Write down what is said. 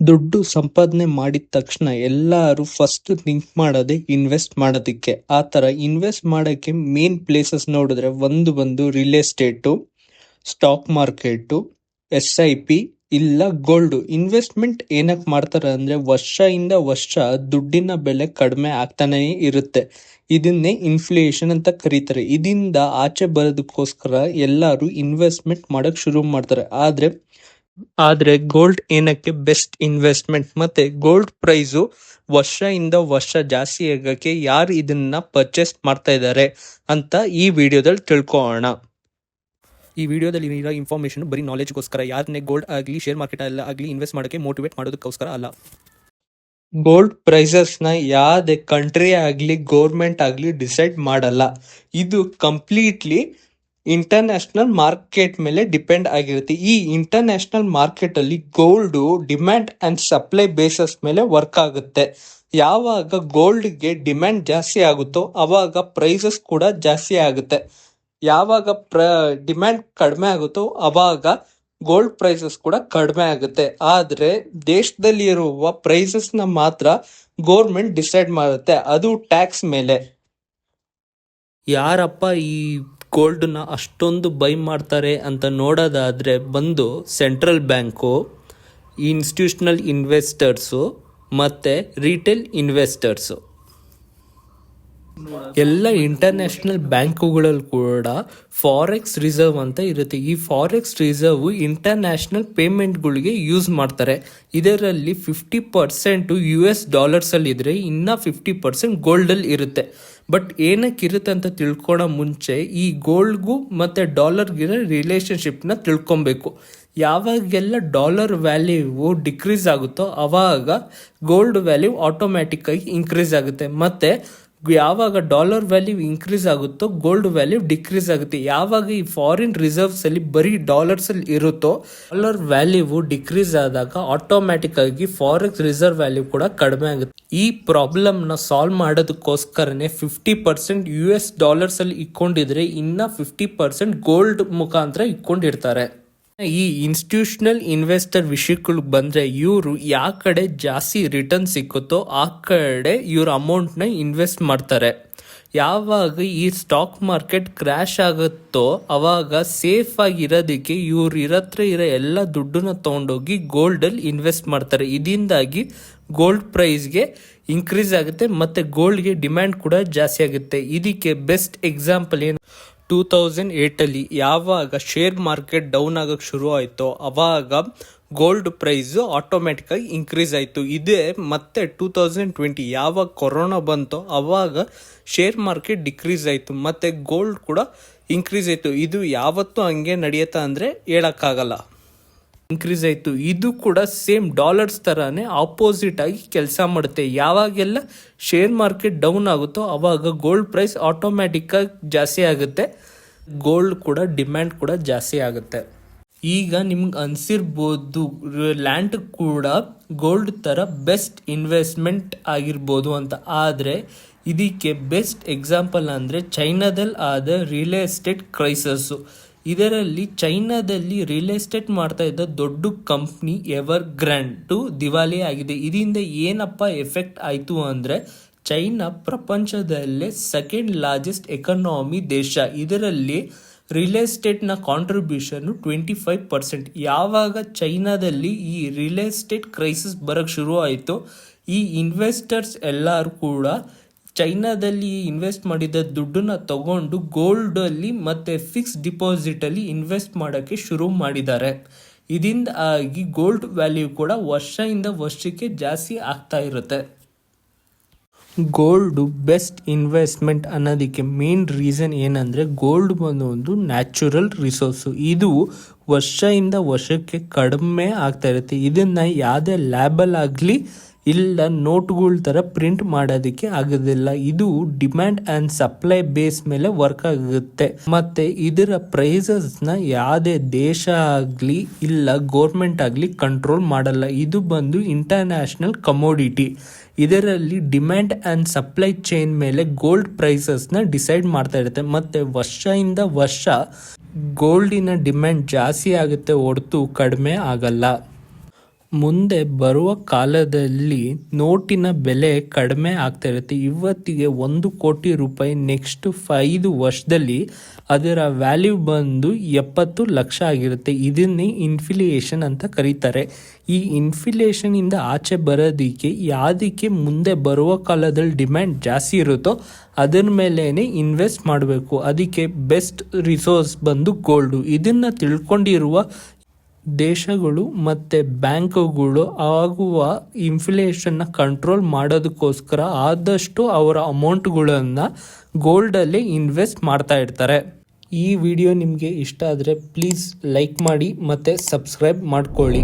ದುಡ್ಡು ಸಂಪಾದನೆ ಮಾಡಿದ ತಕ್ಷಣ ಎಲ್ಲರೂ ಫಸ್ಟ್ ಥಿಂಕ್ ಮಾಡೋದೇ ಇನ್ವೆಸ್ಟ್ ಮಾಡೋದಕ್ಕೆ. ಆ ಥರ ಇನ್ವೆಸ್ಟ್ ಮಾಡೋಕ್ಕೆ ಮೇನ್ ಪ್ಲೇಸಸ್ ನೋಡಿದ್ರೆ ಒಂದು ಬಂದು real estate stock market S I P ಇಲ್ಲ ಗೋಲ್ಡ್ ಇನ್ವೆಸ್ಟ್ಮೆಂಟ್ ಏನಕ್ಕೆ ಮಾಡ್ತಾರೆ ಅಂದ್ರೆ ವರ್ಷದಿಂದ ವರ್ಷ ದುಡ್ಡಿನ ಬೆಲೆ ಕಡಿಮೆ ಆಗ್ತಾನೇ ಇರುತ್ತೆ. ಇದನ್ನೇ ಇನ್ಫ್ಲೇಷನ್ ಅಂತ ಕರೀತಾರೆ. ಇದರಿಂದ ಆಚೆ ಬರೋದಕ್ಕೋಸ್ಕರ ಎಲ್ಲರೂ ಇನ್ವೆಸ್ಟ್ಮೆಂಟ್ ಮಾಡೋಕ್ಕೆ ಶುರು ಮಾಡ್ತಾರೆ. ಆದ್ರೆ ಆದ್ರೆ ಗೋಲ್ಡ್ ಏನಕ್ಕೆ ಬೆಸ್ಟ್ ಇನ್ವೆಸ್ಟ್ಮೆಂಟ್? ಮತ್ತೆ ಗೋಲ್ಡ್ ಪ್ರೈಸು ವರ್ಷ ಇಂದ ವರ್ಷ ಜಾಸ್ತಿ ಆಗಕ್ಕೆ ಯಾರು ಇದನ್ನ ಪರ್ಚೇಸ್ ಮಾಡ್ತಾ ಇದ್ದಾರೆ ಅಂತ ಈ ವಿಡಿಯೋದಲ್ಲಿ ತಿಳ್ಕೊಳ್ಳೋಣ. ಈ ವಿಡಿಯೋದಲ್ಲಿ ಇರೋ ಇನ್ಫಾರ್ಮೇಷನ್ ಬರೀ ನಾಲೆಜ್ಗೋಸ್ಕರ ಯಾರನ್ನೇ ಗೋಲ್ಡ್ ಆಗಲಿ ಶೇರ್ ಮಾರ್ಕೆಟ್ ಅಲ್ಲ ಆಗಲಿ ಇನ್ವೆಸ್ಟ್ ಮಾಡೋಕ್ಕೆ ಮೋಟಿವೇಟ್ ಮಾಡೋದಕ್ಕೋಸ್ಕರ ಅಲ್ಲ. ಗೋಲ್ಡ್ ಪ್ರೈಸಸ್ನ ಯಾವ್ದೇ ಕಂಟ್ರಿ ಆಗಲಿ ಗೌರ್ಮೆಂಟ್ ಆಗಲಿ ಡಿಸೈಡ್ ಮಾಡಲ್ಲ. ಇದು ಕಂಪ್ಲೀಟ್ಲಿ ಇಂಟರ್ನ್ಯಾಷನಲ್ ಮಾರ್ಕೆಟ್ ಮೇಲೆ ಡಿಪೆಂಡ್ ಆಗಿರುತ್ತೆ. ಈ ಇಂಟರ್ನ್ಯಾಷನಲ್ ಮಾರ್ಕೆಟ್ ಅಲ್ಲಿ gold demand and supply basis ಮೇಲೆ ವರ್ಕ್ ಆಗುತ್ತೆ. ಯಾವಾಗ ಗೋಲ್ಡ್ಗೆ ಡಿಮ್ಯಾಂಡ್ ಜಾಸ್ತಿ ಆಗುತ್ತೋ ಅವಾಗ ಪ್ರೈಸಸ್ ಕೂಡ ಜಾಸ್ತಿ ಆಗುತ್ತೆ. ಯಾವಾಗ ಪ್ರ ಡಿಮ್ಯಾಂಡ್ ಕಡಿಮೆ ಆಗುತ್ತೋ ಅವಾಗ ಗೋಲ್ಡ್ ಪ್ರೈಸಸ್ ಕೂಡ ಕಡಿಮೆ ಆಗುತ್ತೆ. ಆದ್ರೆ ದೇಶದಲ್ಲಿ ಇರುವ ಪ್ರೈಸಸ್ನ ಮಾತ್ರ ಗೌರ್ಮೆಂಟ್ ಡಿಸೈಡ್ ಮಾಡುತ್ತೆ. ಅದು ಟ್ಯಾಕ್ಸ್ ಮೇಲೆ. ಯಾರಪ್ಪ ಈ ಗೋಲ್ಡ್ನ ಅಷ್ಟೊಂದು ಬೈ ಮಾಡ್ತಾರೆ ಅಂತ ನೋಡೋದಾದರೆ ಬಂದು ಸೆಂಟ್ರಲ್ ಬ್ಯಾಂಕು ಇನ್ಸ್ಟಿಟ್ಯೂಷನಲ್ ಇನ್ವೆಸ್ಟರ್ಸು ಮತ್ತು ರಿಟೇಲ್ ಇನ್ವೆಸ್ಟರ್ಸು ಎಲ್ಲ ಇಂಟರ್ನ್ಯಾಷನಲ್ ಬ್ಯಾಂಕುಗಳಲ್ಲಿ ಕೂಡ ಫಾರೆಕ್ಸ್ ರಿಸರ್ವ್ ಅಂತ ಇರುತ್ತೆ. ಈ ಫಾರೆಕ್ಸ್ ರಿಸರ್ವ್ ಇಂಟರ್ನ್ಯಾಷನಲ್ ಪೇಮೆಂಟ್ಗಳಿಗೆ ಯೂಸ್ ಮಾಡ್ತಾರೆ. ಇದರಲ್ಲಿ ಫಿಫ್ಟಿ ಪರ್ಸೆಂಟು ಯು ಎಸ್ ಡಾಲರ್ಸಲ್ಲಿ ಇದ್ದರೆ ಇನ್ನು ಫಿಫ್ಟಿ ಪರ್ಸೆಂಟ್ ಗೋಲ್ಡಲ್ಲಿ ಇರುತ್ತೆ. ಬಟ್ ಏನಕ್ಕೆ ಇರುತ್ತೆ ಅಂತ ತಿಳ್ಕೊಳೋ ಮುಂಚೆ ಈ ಗೋಲ್ಡ್ಗೂ ಮತ್ತು ಡಾಲರ್ಗಿರೋ ರಿಲೇಷನ್ಶಿಪ್ನ ತಿಳ್ಕೊಬೇಕು. ಯಾವಾಗೆಲ್ಲ ಡಾಲರ್ ವ್ಯಾಲ್ಯೂ ಡಿಕ್ರೀಸ್ ಆಗುತ್ತೋ ಅವಾಗ ಗೋಲ್ಡ್ ವ್ಯಾಲ್ಯೂ ಆಟೋಮ್ಯಾಟಿಕ್ಕಾಗಿ ಇನ್ಕ್ರೀಸ್ ಆಗುತ್ತೆ. ಮತ್ತು ಯಾವಾಗ ಡಾಲರ್ ವ್ಯಾಲ್ಯೂ ಇನ್ಕ್ರೀಸ್ ಆಗುತ್ತೋ ಗೋಲ್ಡ್ ವ್ಯಾಲ್ಯೂ ಡಿಕ್ರೀಸ್ ಆಗುತ್ತೆ. ಯಾವಾಗ ಈ ಫಾರಿನ್ ರಿಸರ್ವ್ಸ್ ಅಲ್ಲಿ ಬರೀ ಡಾಲರ್ಸ್ ಅಲ್ಲಿ ಇರುತ್ತೋ ಡಾಲರ್ ವ್ಯಾಲ್ಯೂ ಡಿಕ್ರೀಸ್ ಆದಾಗ ಆಟೋಮ್ಯಾಟಿಕ್ ಆಗಿ ಫಾರೆಕ್ಸ್ ರಿಸರ್ವ್ ವ್ಯಾಲ್ಯೂ ಕೂಡ ಕಡಿಮೆ ಆಗುತ್ತೆ. ಈ ಪ್ರಾಬ್ಲಮ್ನ solve ಮಾಡೋದಕ್ಕೋಸ್ಕರನೇ fifty percent U S dollars ಅಲ್ಲಿ ಇಕ್ಕೊಂಡಿದ್ರೆ, ಇನ್ನ ಫಿಫ್ಟಿ ಪರ್ಸೆಂಟ್ ಗೋಲ್ಡ್ ಮುಖಾಂತರ ಇಟ್ಕೊಂಡಿರ್ತಾರೆ ಈ ಇನ್ಸ್ಟಿಟ್ಯೂಷನಲ್ ಇನ್ವೆಸ್ಟರ್ ವಿಷಯಕ್ಕೆ ಬಂದ್ರೆ ಇವರು ಯಾವ ಕಡೆ ಜಾಸ್ತಿ ರಿಟರ್ನ್ ಸಿಕ್ಕುತ್ತೋ ಆ ಕಡೆ ಇವ್ರ ಅಮೌಂಟ್ನ ಇನ್ವೆಸ್ಟ್ ಮಾಡ್ತಾರೆ. ಯಾವಾಗ ಈ ಸ್ಟಾಕ್ ಮಾರ್ಕೆಟ್ ಕ್ರ್ಯಾಶ್ ಆಗುತ್ತೋ ಅವಾಗ ಸೇಫ್ ಆಗಿರೋದಕ್ಕೆ ಇವ್ರು ಇರತ್ರ ಇರೋ ಎಲ್ಲ ದುಡ್ಡನ್ನ ತಗೊಂಡೋಗಿ ಗೋಲ್ಡಲ್ಲಿ ಇನ್ವೆಸ್ಟ್ ಮಾಡ್ತಾರೆ. ಇದರಿಂದಾಗಿ ಗೋಲ್ಡ್ ಪ್ರೈಸ್ಗೆ ಇನ್ಕ್ರೀಸ್ ಆಗುತ್ತೆ ಮತ್ತೆ ಗೋಲ್ಡ್ಗೆ ಡಿಮ್ಯಾಂಡ್ ಕೂಡ ಜಾಸ್ತಿ ಆಗುತ್ತೆ. ಇದಕ್ಕೆ ಬೆಸ್ಟ್ ಎಕ್ಸಾಂಪಲ್ ಏನು? ಟೂ ತೌಸಂಡ್ ಏಯ್ಟಲ್ಲಿ ಯಾವಾಗ ಶೇರ್ ಮಾರ್ಕೆಟ್ ಡೌನ್ ಆಗೋಕ್ಕೆ ಶುರು ಆಯಿತೋ ಅವಾಗ ಗೋಲ್ಡ್ ಪ್ರೈಸು ಆಟೋಮೆಟಿಕ್ಕಾಗಿ ಇನ್ಕ್ರೀಸ್ ಆಯಿತು. ಇದೇ ಮತ್ತೆ ಟೂ ತೌಸಂಡ್ ಟ್ವೆಂಟಿ ಯಾವಾಗ ಕೊರೋನಾ ಬಂತೋ ಅವಾಗ ಶೇರ್ ಮಾರ್ಕೆಟ್ ಡಿಕ್ರೀಸ್ ಆಯಿತು. ಮತ್ತು ಗೋಲ್ಡ್ ಕೂಡ ಇನ್ಕ್ರೀಸ್ ಆಯಿತು. ಇದು ಯಾವತ್ತೂ ಹಂಗೆ ನಡೆಯುತ್ತಾ ಅಂದರೆ ಹೇಳೋಕ್ಕಾಗಲ್ಲ. ಇನ್ಕ್ರೀಸ್ ಆಯಿತು. ಇದು ಕೂಡ ಸೇಮ್ ಡಾಲರ್ಸ್ ಥರನೇ ಆಪೋಸಿಟ್ ಆಗಿ ಕೆಲಸ ಮಾಡುತ್ತೆ. ಯಾವಾಗೆಲ್ಲ ಶೇರ್ ಮಾರ್ಕೆಟ್ ಡೌನ್ ಆಗುತ್ತೋ ಅವಾಗ ಗೋಲ್ಡ್ ಪ್ರೈಸ್ ಆಟೋಮ್ಯಾಟಿಕ್ಕಾಗಿ ಜಾಸ್ತಿ ಆಗುತ್ತೆ. ಗೋಲ್ಡ್ ಕೂಡ ಡಿಮ್ಯಾಂಡ್ ಕೂಡ ಜಾಸ್ತಿ ಆಗುತ್ತೆ. ಈಗ ನಿಮ್ಗೆ ಅನಿಸಿರ್ಬೋದು ಲ್ಯಾಂಡ್ ಕೂಡ ಗೋಲ್ಡ್ ಥರ ಬೆಸ್ಟ್ ಇನ್ವೆಸ್ಟ್ಮೆಂಟ್ ಆಗಿರ್ಬೋದು ಅಂತ. ಆದರೆ ಇದಕ್ಕೆ ಬೆಸ್ಟ್ ಎಕ್ಸಾಂಪಲ್ ಅಂದರೆ ಚೈನಾದಲ್ಲಿ ಆದ ರಿಯಲ್ ಎಸ್ಟೇಟ್ ಕ್ರೈಸಸ್ಸು ಇದರಲ್ಲಿ ಚೈನಾದಲ್ಲಿ ರಿಯಲ್ ಎಸ್ಟೇಟ್ ಮಾಡ್ತಾ ಇದ್ದ ದೊಡ್ಡ ಕಂಪ್ನಿ ಎವರ್ ಗ್ರ್ಯಾಂಡ್ ದಿವಾಲಿ ಆಗಿದೆ. ಇದರಿಂದ ಏನಪ್ಪ ಎಫೆಕ್ಟ್ ಆಯಿತು ಅಂದರೆ ಚೈನಾ ಪ್ರಪಂಚದಲ್ಲೇ ಸೆಕೆಂಡ್ ಲಾರ್ಜೆಸ್ಟ್ ಎಕನಾಮಿ ದೇಶ. ಇದರಲ್ಲಿ ರಿಯಲ್ ಎಸ್ಟೇಟ್ನ ಕಾಂಟ್ರಿಬ್ಯೂಷನ್ನು ಟ್ವೆಂಟಿ ಫೈವ್ ಪರ್ಸೆಂಟ್ ಯಾವಾಗ ಚೈನಾದಲ್ಲಿ ಈ ರಿಯಲ್ ಎಸ್ಟೇಟ್ ಕ್ರೈಸಿಸ್ ಬರೋಕ್ಕೆ ಶುರು ಆಯಿತು ಈ ಇನ್ವೆಸ್ಟರ್ಸ್ ಎಲ್ಲರೂ ಕೂಡ ಚೈನಾದಲ್ಲಿ ಇನ್ವೆಸ್ಟ್ ಮಾಡಿದ ದುಡ್ಡನ್ನ ತಗೊಂಡು ಗೋಲ್ಡಲ್ಲಿ ಮತ್ತು ಫಿಕ್ಸ್ ಡಿಪಾಸಿಟಲ್ಲಿ ಇನ್ವೆಸ್ಟ್ ಮಾಡೋಕ್ಕೆ ಶುರು ಮಾಡಿದ್ದಾರೆ. ಇದರಿಂದ ಆಗಿ ಗೋಲ್ಡ್ ವ್ಯಾಲ್ಯೂ ಕೂಡ ವರ್ಷದಿಂದ ವರ್ಷಕ್ಕೆ ಜಾಸ್ತಿ ಆಗ್ತಾ ಇರುತ್ತೆ. ಗೋಲ್ಡು ಬೆಸ್ಟ್ ಇನ್ವೆಸ್ಟ್ಮೆಂಟ್ ಅನ್ನೋದಕ್ಕೆ ಮೇನ್ ರೀಸನ್ ಏನಂದರೆ ಗೋಲ್ಡ್ ಬಂದು ಒಂದು ನ್ಯಾಚುರಲ್ ರಿಸೋರ್ಸು ಇದು ವರ್ಷದಿಂದ ವರ್ಷಕ್ಕೆ ಕಡಿಮೆ ಆಗ್ತಾ ಇರುತ್ತೆ. ಇದನ್ನು ಯಾವುದೇ ಲ್ಯಾಬಲ್ ಆಗಲಿ ಇಲ್ಲ ನೋಟ್ಗಳ ಥರ ಪ್ರಿಂಟ್ ಮಾಡೋದಕ್ಕೆ ಆಗೋದಿಲ್ಲ. ಇದು ಡಿಮ್ಯಾಂಡ್ ಆ್ಯಂಡ್ ಸಪ್ಲೈ ಬೇಸ್ ಮೇಲೆ ವರ್ಕ್ ಆಗುತ್ತೆ. ಮತ್ತು ಇದರ ಪ್ರೈಸಸ್ನ ಯಾವುದೇ ದೇಶ ಆಗಲಿ ಇಲ್ಲ ಗೋರ್ಮೆಂಟ್ ಆಗಲಿ ಕಂಟ್ರೋಲ್ ಮಾಡಲ್ಲ. ಇದು ಬಂದು ಇಂಟರ್ನ್ಯಾಷನಲ್ ಕಮೋಡಿಟಿ. ಇದರಲ್ಲಿ ಡಿಮ್ಯಾಂಡ್ ಆ್ಯಂಡ್ ಸಪ್ಲೈ ಚೈನ್ ಮೇಲೆ ಗೋಲ್ಡ್ ಪ್ರೈಸಸ್ನ ಡಿಸೈಡ್ ಮಾಡ್ತಾ ಇರುತ್ತೆ. ಮತ್ತು ವರ್ಷದಿಂದ ವರ್ಷ ಗೋಲ್ಡಿನ ಡಿಮ್ಯಾಂಡ್ ಜಾಸ್ತಿ ಆಗುತ್ತೆ ಹೊರತು ಕಡಿಮೆ ಆಗಲ್ಲ. ಮುಂದೆ ಬರುವ ಕಾಲದಲ್ಲಿ ನೋಟಿನ ಬೆಲೆ ಕಡಿಮೆ ಆಗ್ತಾ ಇರುತ್ತೆ. ಇವತ್ತಿಗೆ ಒಂದು ಕೋಟಿ ರೂಪಾಯಿ ನೆಕ್ಸ್ಟ್ ಐದು ವರ್ಷದಲ್ಲಿ ಅದರ ವ್ಯಾಲ್ಯೂ ಬಂದು ಎಪ್ಪತ್ತು ಲಕ್ಷ ಆಗಿರುತ್ತೆ. ಇದನ್ನೇ ಇನ್ಫಿಲಿಯೇಷನ್ ಅಂತ ಕರೀತಾರೆ. ಈ ಇನ್ಫಿಲೇಷನಿಂದ ಆಚೆ ಬರೋದಕ್ಕೆ ಯಾವುದಕ್ಕೆ ಮುಂದೆ ಬರುವ ಕಾಲದಲ್ಲಿ ಡಿಮ್ಯಾಂಡ್ ಜಾಸ್ತಿ ಇರುತ್ತೋ ಅದರ ಮೇಲೇ ಇನ್ವೆಸ್ಟ್ ಮಾಡಬೇಕು. ಅದಕ್ಕೆ ಬೆಸ್ಟ್ ರಿಸೋರ್ಸ್ ಬಂದು ಗೋಲ್ಡು ಇದನ್ನು ತಿಳ್ಕೊಂಡಿರುವ ದೇಶಗಳು ಮತ್ತು ಬ್ಯಾಂಕುಗಳು ಆಗುವ ಇನ್ಫ್ಲೇಷನ್ನ ಕಂಟ್ರೋಲ್ ಮಾಡೋದಕ್ಕೋಸ್ಕರ ಆದಷ್ಟು ಅವರ ಅಮೌಂಟ್ಗಳನ್ನು ಗೋಲ್ಡಲ್ಲಿ ಇನ್ವೆಸ್ಟ್ ಮಾಡ್ತಾ ಇರ್ತಾರೆ. ಈ ವಿಡಿಯೋ ನಿಮಗೆ ಇಷ್ಟ ಆದರೆ ಪ್ಲೀಸ್ ಲೈಕ್ ಮಾಡಿ ಮತ್ತು ಸಬ್ಸ್ಕ್ರೈಬ್ ಮಾಡ್ಕೊಳ್ಳಿ.